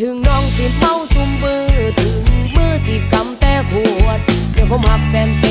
ถึงน้องสิเมาซุ่มเบอร์ถึงมือสิกำแต่ขวดเดี๋ยวผมหักแฟนเต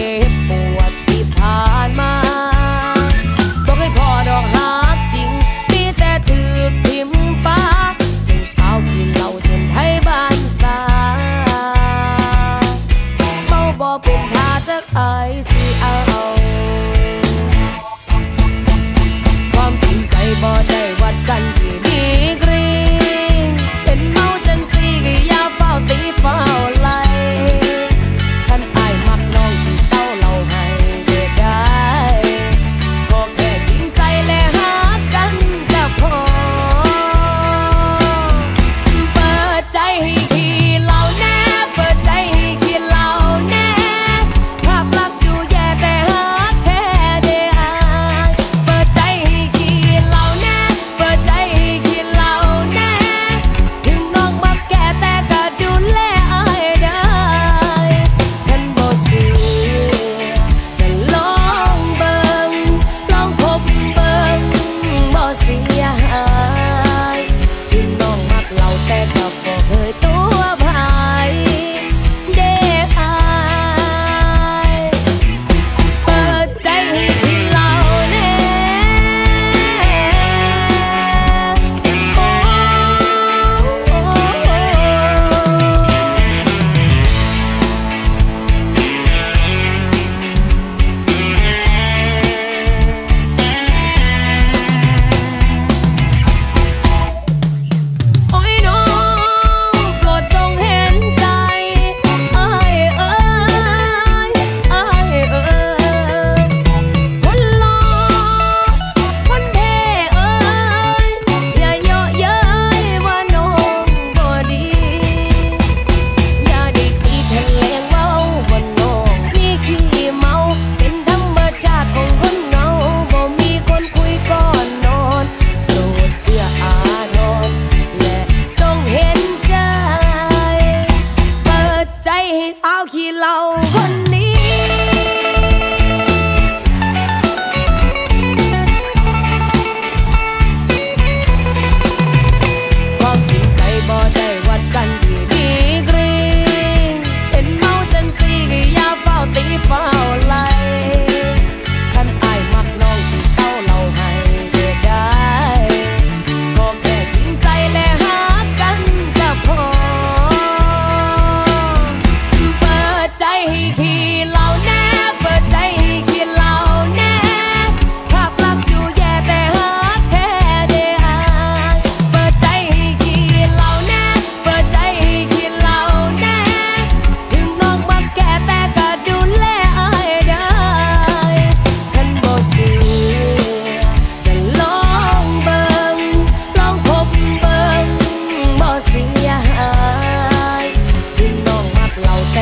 ขี้เหล้าคน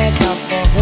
head up for